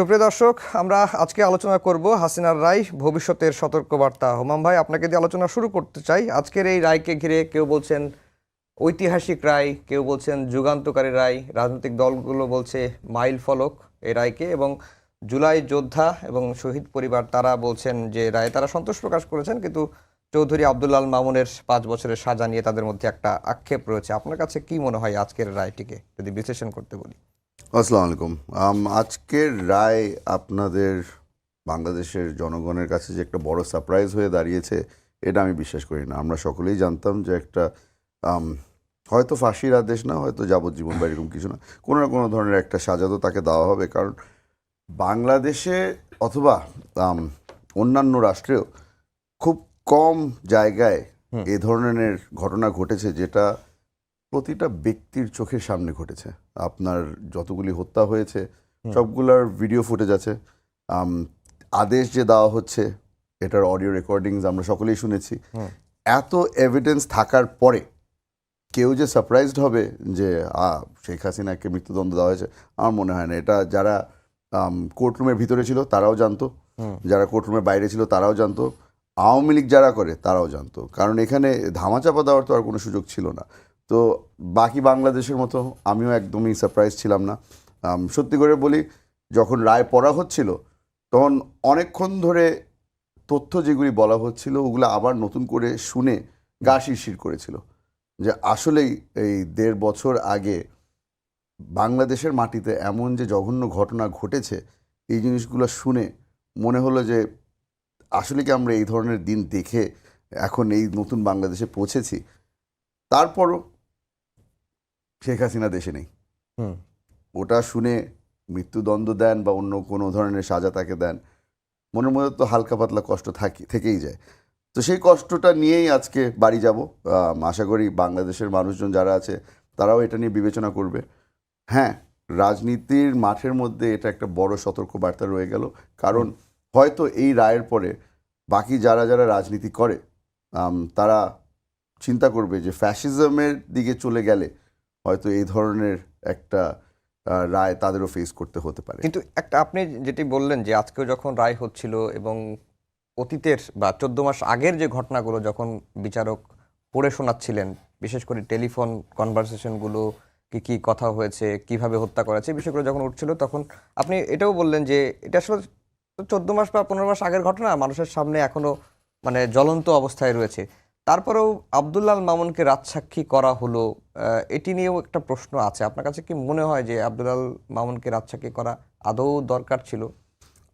সুপ্রিয় দর্শক, আমরা আজকে আলোচনা করব হাসিনার রায়, ভবিষ্যতের সতর্কবার্তা। হোমাম ভাই, আপনাকে দিয়ে আলোচনা শুরু করতে চাই। আজকের এই রায়কে ঘিরে কেউ বলছেন ঐতিহাসিক রায়, কেউ বলছেন যুগান্তকারী রায়, রাজনৈতিক দলগুলো বলছে মাইল ফলক এই রায়কে এবং জুলাই যোদ্ধা এবং শহীদ পরিবার তারা বলছেন যে রায় তারা সন্তোষ প্রকাশ করেছেন, কিন্তু চৌধুরী আব্দুল্লাল মামুনের পাঁচ বছরের সাজা নিয়ে তাদের মধ্যে একটা আক্ষেপ রয়েছে। আপনার কাছে কি মনে হয় আজকের রায়টিকে, যদি বিশ্লেষণ করতে বলি? আসসালামু আলাইকুম। আম, আজকের রায় আপনাদের বাংলাদেশের জনগণের কাছে যে একটা বড় সারপ্রাইজ হয়ে দাঁড়িয়েছে এটা আমি বিশ্বাস করি না। আমরা সকলেই জানতাম যে একটা হয়তো ফাঁসির আদেশ না হয়তো যাবজ্জীবন বা এরকম কিছু না কোনো না কোনো ধরনের একটা সাজা তো তাকে দেওয়া হবে। কারণ বাংলাদেশে অথবা অন্যান্য রাষ্ট্রেও খুব কম জায়গায় এ ধরনের ঘটনা ঘটেছে যেটা প্রতিটা ব্যক্তির চোখের সামনে ঘটেছে। আপনার যতগুলি হত্যা হয়েছে সবগুলার ভিডিও ফুটেজ আছে। আদেশ যে দেওয়া হচ্ছে এটার অডিও রেকর্ডিংস আমরা সকলেই শুনেছি। এত এভিডেন্স থাকার পরে কেউ যে সারপ্রাইজড হবে যে আ, শেখ হাসিনাকে মৃত্যুদণ্ড দেওয়া হয়েছে আমার মনে হয় না। এটা যারা কোর্টরুমের ভিতরে ছিল তারাও জানতো। যারা কোর্টরুমের বাইরে ছিল তারাও জানতো। আওয়ামী লীগ যারা করে তারাও জানতো। কারণ এখানে ধামাচাপা দেওয়ার তো আর কোনো সুযোগ ছিল না। তো বাকি বাংলাদেশের মতো আমিও একদমই সারপ্রাইজ ছিলাম না। সত্যি করে বলি, যখন রায় পড়া হচ্ছিল, তখন অনেকক্ষণ ধরে তথ্য যেগুলি বলা হচ্ছিল, ওগুলো আবার নতুন করে শুনে গা শিরশির করেছিল। যে আসলেই এই দেড় বছর আগে বাংলাদেশের মাটিতে এমন যে জঘন্য ঘটনা ঘটেছে, এই জিনিসগুলো শুনে মনে হলো যে আসলে কি আমরা এই ধরনের দিন দেখে এখন এই নতুন বাংলাদেশে পৌঁছেছি। তারপরও শেখ হাসিনা দেশে নেই। হুম। ওটা শুনে মৃত্যুদণ্ড দেন বা অন্য কোনো ধরনের সাজা তাকে দেন মনের মধ্যে তো হালকা পাতলা কষ্ট থাকি থেকেই যায়। তো সেই কষ্টটা নিয়েই আজকে বাড়ি যাব। আশা করি বাংলাদেশের মানুষজন যারা আছে তারাও এটা নিয়ে বিবেচনা করবে। হ্যাঁ রাজনীতির মাঠের মধ্যে এটা একটা বড় সতর্ক বার্তা রয়ে গেল। কারণ হয়তো এই রায়ের পরে বাকি যারা যারা রাজনীতি করে তারা চিন্তা করবে যে ফ্যাসিজমের দিকে চলে গেলে হয়তো এই ধরনের একটা রায় তাদেরও ফেস করতে হতে পারে। কিন্তু একটা আপনি যেটি বললেন যে আজকেও যখন রায় হচ্ছিল এবং অতীতের বা চোদ্দ মাস আগের যে ঘটনাগুলো যখন বিচারক পড়ে শোনাচ্ছিলেন, বিশেষ করে টেলিফোন কনভারসেশনগুলো, কি কি কথা হয়েছে, কীভাবে হত্যা করা হয়েছে, এই বিষয়গুলো যখন উঠছিল তখন আপনি এটাও বললেন যে এটা আসলে চোদ্দ মাস বা পনেরো মাস আগের ঘটনা, মানুষের সামনে এখনও মানে জ্বলন্ত অবস্থায় রয়েছে। তারপরেও আবদুল্লাল মামুনকে রাজসাক্ষী করা হলো এটি নিয়েও একটা প্রশ্ন আছে। আপনার কাছে কি মনে হয় যে আবদুল্লাল মামুনকে রাজসাক্ষী করা আদৌ দরকার ছিল?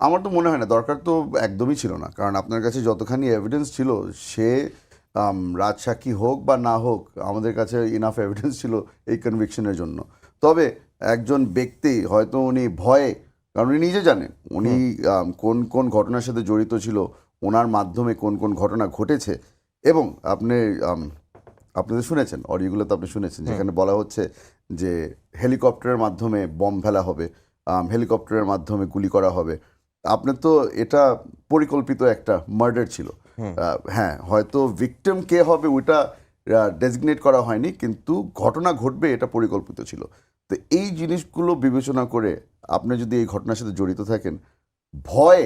আমার তো মনে হয় না দরকার তো একদমই ছিল না। কারণ আপনার কাছে যতখানি এভিডেন্স ছিল সে রাজসাক্ষী হোক বা না হোক আমাদের কাছে ইনাফ এভিডেন্স ছিল এই কনভিকশনের জন্য। তবে একজন ব্যক্তি হয়তো উনি ভয়ে কারণ উনি নিজে জানেন উনি কোন কোন ঘটনার সাথে জড়িত ছিল ওনার মাধ্যমে কোন কোন ঘটনা ঘটেছে এবং আপনি আপনাদের শুনেছেন অডিওগুলো তো আপনি শুনেছেন যেখানে বলা হচ্ছে যে হেলিকপ্টারের মাধ্যমে বম ফেলা হবে হেলিকপ্টারের মাধ্যমে গুলি করা হবে। আপনার তো এটা পরিকল্পিত একটা মার্ডার ছিল। হ্যাঁ হয়তো ভিকটিম কে হবে ওইটা ডেজিগনেট করা হয়নি কিন্তু ঘটনা ঘটবে এটা পরিকল্পিত ছিল। তো এই জিনিসগুলো বিবেচনা করে আপনি যদি এই ঘটনার সাথে জড়িত থাকেন ভয়ে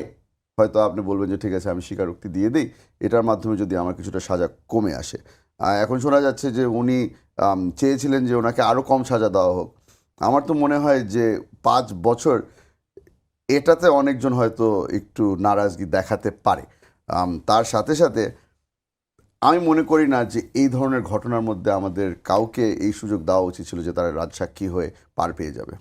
হয়তো আপনি বলবেন যে, ঠিক আছে, আমি স্বীকারোক্তি দিয়ে দিই। এটার মাধ্যমে যদি আমার কিছুটা সাজা কমে আসে। এখন শোনা যাচ্ছে যে, উনি চেয়েছিলেন যে, ওনাকে আরও কম সাজা দেওয়া হোক। আমার তো মনে হয় যে, পাঁচ বছর এটাতে অনেকজন হয়তো একটু নারাজগি দেখাতে পারে। তার সাথে সাথে আমি মনে করি না যে, এই ধরনের ঘটনার মধ্যে আমাদের কাউকে এই সুযোগ দেওয়া উচিত ছিল যে, তারা রাজসাক্ষী হয়ে পার পেয়ে যাবে।